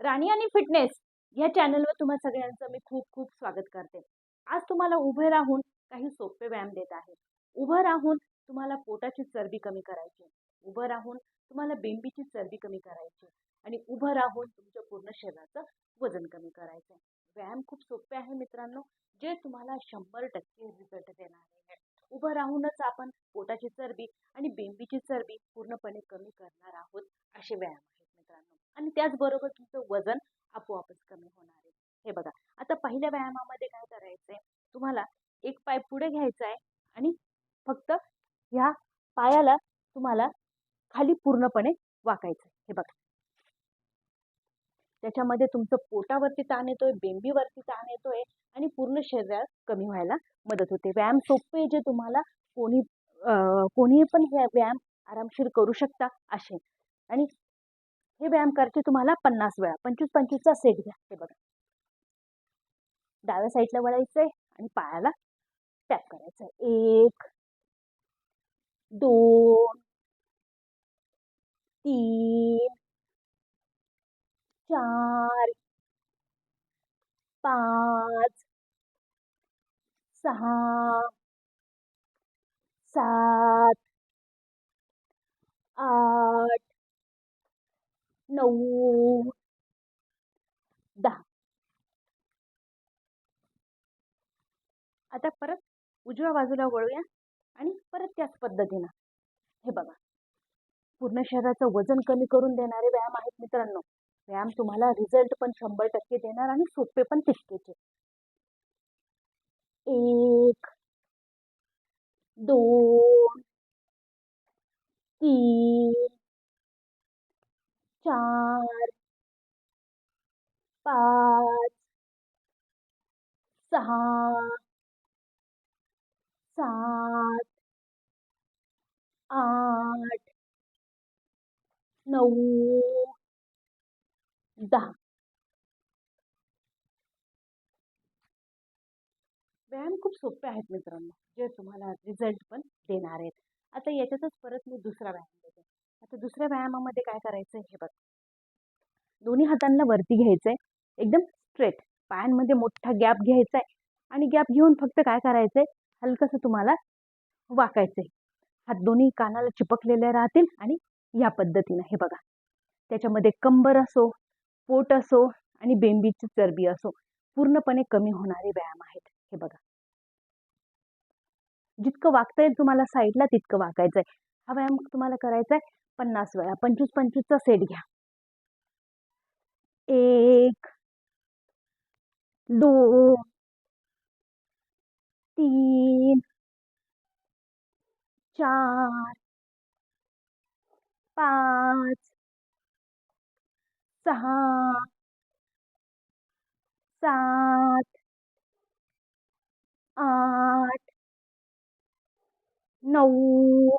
राणी आणि फिटनेस या चॅनलवर तुम्हा सगळ्यांचं मी खूप खूप स्वागत करते. आज तुम्हाला उभे राहून काही सोपे व्यायाम देत आहे. उभं राहून तुम्हाला पोटाची चरबी कमी करायची उभं राहून तुम्हाला बेंबीची चरबी कमी करायची आणि उभं राहून तुमच्या पूर्ण शरीराचं वजन कमी करायचं आहे. व्यायाम खूप सोपे आहे मित्रांनो. जे तुम्हाला शंभर टक्के रिझल्ट देणार आहे. उभं राहूनच आपण पोटाची चरबी आणि बेंबीची चरबी पूर्णपणे कमी करणार आहोत असे व्यायाम आहेत आणि त्याचबरोबर तुमचं वजन आपोआपच कमी होणार आहे. हे बघा आता पहिल्या व्यायामामध्ये काय करायचं तुम्हाला एक पाय पुढे घ्यायचा आहे आणि फक्त ह्या पायाला तुम्हाला खाली पूर्णपणे वाकायचं हे बघा. त्याच्यामध्ये तुमचं पोटावरती ताण येतोय बेंबीवरती ताण येतोय आणि पूर्ण शरीरात कमी व्हायला मदत होते. व्यायाम सोपे जे तुम्हाला कोणी कोणीही पण हे व्यायाम आरामशीर करू शकता असे. आणि हे व्यायाम करायचे तुम्हाला पन्नास वेळा. पंचवीस पंचवीसचा सेट घ्या. हे बघा. डाव्या साईडला वळायचंय आणि पायाला टॅप करायचं एक दोन तीन चार पाच सहा सात आठ नऊ. दहा. आता परत उजव्या बाजूला वळूया आणि परत त्याच पद्धतीनं. हे बघा. पूर्ण शरीराचं वजन कमी करून देणारे व्यायाम आहेत मित्रांनो. व्यायाम तुम्हाला रिझल्ट पण शंभर टक्के देणार आणि सोपे पण तितकेचे. एक दोन तीन चार पाच सहा सात आठ नऊ दहा. व्यायाम खूप सोपे आहेत मित्रांनो जे तुम्हाला रिझल्ट पण देणार आहेत. आता याच्यातच परत मी दुसरा व्यायाम देते आता दुसऱ्या व्यायामामध्ये काय करायचं हे बघ. दोन्ही हातांना वरती घ्यायचंय एकदम स्ट्रेट पायांमध्ये मोठा गॅप घ्यायचा आहे आणि गॅप घेऊन फक्त काय करायचंय? हलकंसं तुम्हाला वाकायचंय. हात दोन्ही कानाला चिपकलेले राहतील आणि या पद्धतीनं हे बघा. त्याच्यामध्ये कंबर असो पोट असो आणि बेंबीची चरबी असो पूर्णपणे कमी होणारे व्यायाम आहेत. हे बघा. जितकं वागता येईल तुम्हाला साईडला तितकं वाकायचं आहे हा व्यायाम तुम्हाला करायचा आहे पन्नास वेळा पंचवीस पंचवीसचा सेट घ्या. एक दोन तीन चार पाच सहा सात आठ नऊ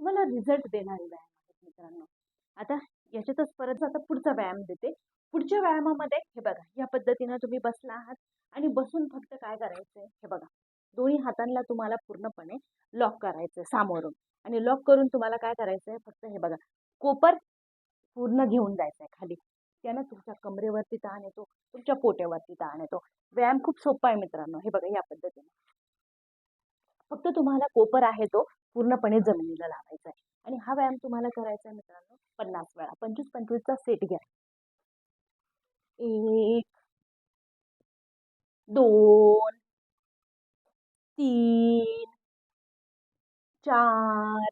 तुम्हाला रिझल्ट देणारे व्यायाम आहेत मित्रांनो. आता याच्यातच परत आता पुढचा व्यायाम देते. पुढच्या व्यायामामध्ये हे बघा या पद्धतीनं तुम्ही बसला आहात आणि बसून फक्त काय करायचंय हे बघा. दोन्ही हातांना तुम्हाला पूर्णपणे लॉक करायचं सामोरून. आणि लॉक करून तुम्हाला काय करायचंय फक्त हे बघा कोपर पूर्ण घेऊन जायचंय खाली. त्यानं तुमच्या कमरेवरती ताण येतो तुमच्या पोट्यावरती ताण येतो. व्यायाम खूप सोपा आहे मित्रांनो हे बघा या पद्धतीने. फक्त तुम्हाला कोपर आहे तो पूर्णपणे जमिनीला लावायचा आहे. आणि हा व्यायाम तुम्हाला करायचा आहे मित्रांनो पन्नास वेळा. पंचवीस पंचवीसचा सेट घ्या. एक दोन तीन चार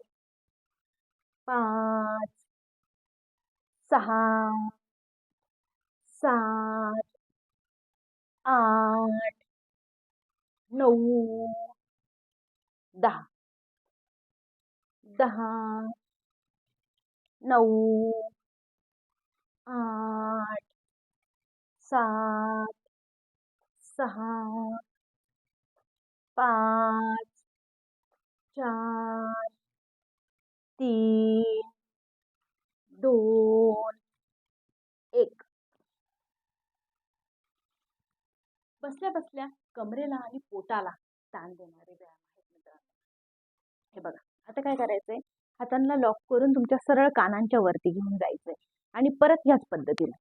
पाच सहा सात आठ नऊ दहा. दहा. नऊ. सात. सहा. पाच. चार. तीन. दोन. एक. बसल्या बसल्या कमरेला आणि पोटाला ताण देणारे व्यायाम. हे बघा आता काय करायचंय? हातांना लॉक करून तुमच्या सरळ कानांच्या वरती घेऊन जायचंय. आणि परत याच पद्धतीनं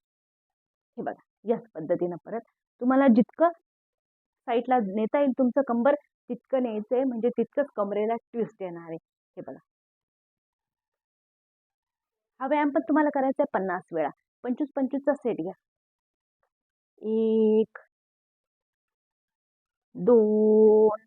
हे बघा याच पद्धतीनं परत तुम्हाला जितकं साईडला नेता येईल तुमचं कंबर तितकं न्यायचंय म्हणजे तितकंच कमरेला ट्विस्ट येणार आहे. हे बघा. हा व्यायाम पण तुम्हाला करायचा आहे पन्नास वेळा. पंचवीस पंचवीसचा सेट घ्या. एक दोन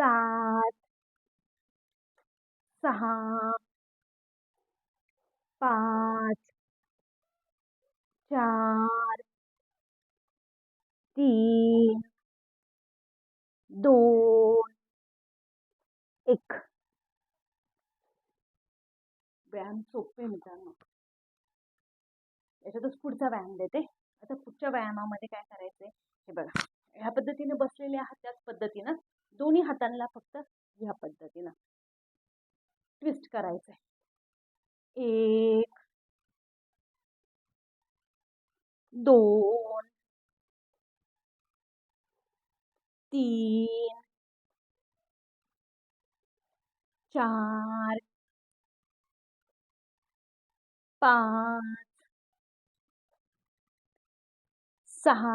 सात सहा पाच चार तीन दोन एक. व्यायाम सोपे मित्रांनो. याच्यातच पुढचा व्यायाम देते. आता पुढच्या व्यायामामध्ये काय करायचंय? हे बघा. ह्या पद्धतीने बसलेले आहात त्याच पद्धतीनं. दोन्ही हातांना फक्त ह्या पद्धतीनं ट्विस्ट करायचंय. एक दोन तीन चार पाच सहा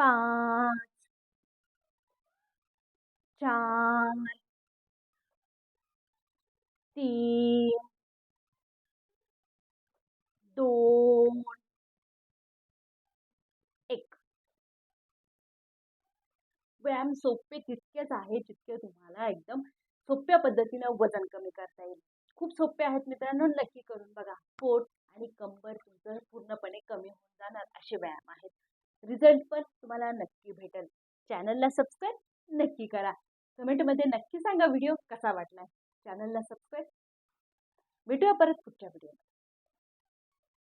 पाच. चार. तीन. दोन. एक. व्यायाम सोपे तितकेच आहे जितके तुम्हाला एकदम सोप्या पद्धतीनं वजन कमी करता येईल. खूप सोपे आहेत मित्रांनो नक्की करून बघा. पोट आणि कंबर तुमचं पूर्णपणे कमी होऊन जाणार असे व्यायाम आहेत. रिझल्ट पण चॅनलला सबस्क्राईब नक्की करा. कमेंटमध्ये नक्की सांगा व्हिडिओ कसा वाटला. चॅनलला सबस्क्राईब. भेटूया परत पुढच्या व्हिडिओ